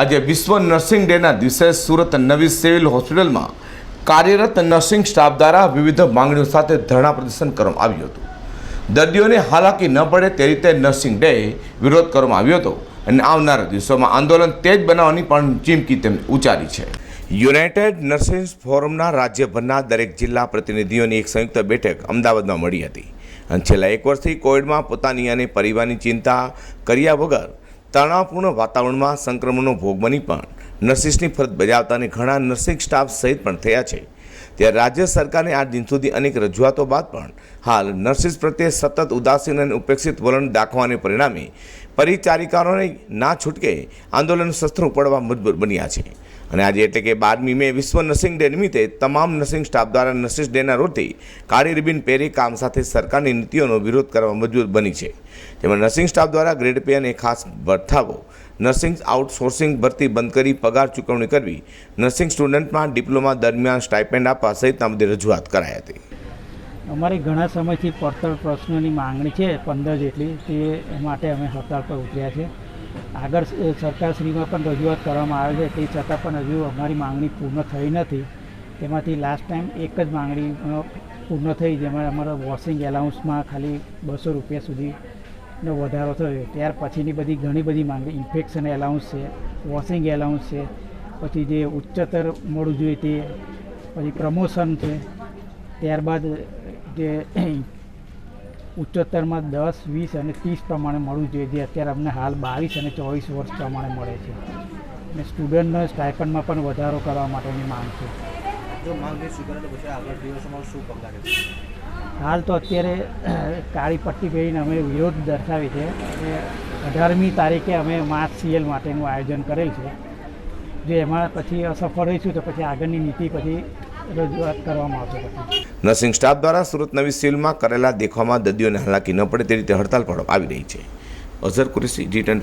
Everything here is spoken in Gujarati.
આજે વિશ્વ નર્સિંગ ડેના દિવસે સુરત નવી સિવિલ હોસ્પિટલમાં કાર્યરત નર્સિંગ સ્ટાફ દ્વારા વિવિધ માંગણીઓ સાથે ધરણા પ્રદર્શન કરવામાં આવ્યું હતું. દર્દીઓને હાલાકી ન પડે તે રીતે નર્સિંગ ડે વિરોધ કરવામાં આવ્યો હતો અને આવનારા દિવસોમાં આંદોલન તેજ બનાવવાની પણ ચીમકી તેમણે ઉચ્ચારી છે. યુનાઇટેડ નર્સિંગ ફોરમના રાજ્યભરના દરેક જિલ્લા પ્રતિનિધિઓની એક સંયુક્ત બેઠક અમદાવાદમાં મળી હતી. અને છેલ્લા એક વર્ષથી કોવિડમાં પોતાની અને પરિવારની ચિંતા કર્યા વગર તણાવપૂર્ણ વાતાવરણમાં સંક્રમણનો ભોગ બની પણ નર્સિસની ફરજ બજાવતા અને ઘણા નર્સિંગ સ્ટાફ સહિત પણ થયા છે. ત્યારે રાજ્ય સરકારને આ દિન સુધી અનેક રજૂઆતો બાદ પણ હાલ નર્સિસ પ્રત્યે સતત ઉદાસીન અને ઉપેક્ષિત વલણ દાખવાને પરિણામે પરિચારિકાઓને ના છૂટકે આંદોલન શસ્ત્ર ઉપાડવા મજબૂર બન્યા છે. અને આજે એટલે કે બારમી મે વિશ્વ નર્સિંગ ડે નિમિત્તે તમામ નર્સિંગ સ્ટાફ દ્વારા નર્સિસ ડેના રોજથી કાળી રિબિન પહેરી કામ સાથે સરકારની નીતિઓનો વિરોધ કરવા મજબૂર બની છે. જેમાં નર્સિંગ સ્ટાફ દ્વારા ગ્રેડ પે અને ખાસ ભથ્થાઓ નર્સિંગ આઉટસોર્સિંગ ભરતી બંધ કરી પગાર ચૂકવણી કરવી. નર્સિંગ સ્ટુડન્ટમાં ડિપ્લોમા દરમિયાન સ્ટાઇપેન્ડ આપવા સહિતના બધી રજૂઆત કરાઈ હતી. અમારી ઘણા સમયથી પડતર પ્રશ્નોની માંગણી છે, પંદર જેટલી, તે માટે અમે હડતાળ પર ઉતર્યા છે. આગળ સરકારશ્રીમાં પણ રજૂઆત કરવામાં આવે છે, તે છતાં પણ હજુ અમારી માંગણી પૂર્ણ થઈ નથી. તેમાંથી લાસ્ટ ટાઈમ એક જ માંગણી પૂર્ણ થઈ, જેમાં અમારા વોશિંગ એલાઉન્સમાં ખાલી બસો રૂપિયા સુધીનો વધારો થયો ત્યાર પછીની બધી ઘણી બધી માંગણી ઇન્ફેક્શન એલાઉન્સ છે વોશિંગ એલાઉન્સ છે, પછી જે ઉચ્ચતર મળવું જોઈએ તે, પછી પ્રમોશન છે. ત્યારબાદ જે ઉચ્ચતરમાં દસ, વીસ અને ત્રીસ પ્રમાણે મળવું જોઈએ, જે અત્યારે અમને હાલ બાવીસ અને ચોવીસ વર્ષ પ્રમાણે મળે છે. અને સ્ટુડન્ટના સ્ટાઇપન્ડમાં પણ વધારો કરવા માટેની માંગ છે. જો માંગણી સ્વીકારે પછી આગળ દિવસોમાં શું પગલાં હાલ તો અત્યારે કાળી પટ્ટી પહેરીને અમે વિરોધ દર્શાવી છે અને અઢારમી તારીખે અમે માર્ચ સીએલ માટેનું આયોજન કરેલ છે. જો એમાં પછી અસફળ રહીશું તો પછી આગળની નીતિ પછી રજૂઆત કરવામાં આવશે નર્સિંગ સ્ટાફ દ્વારા સુરત નવી સીલમાં કરેલા દેખાવમાં દર્દીઓને હાલાકી ન પડે તે રીતે હડતાલ પણ આવી રહી છે. અઝર કુરેશી, જી ટેન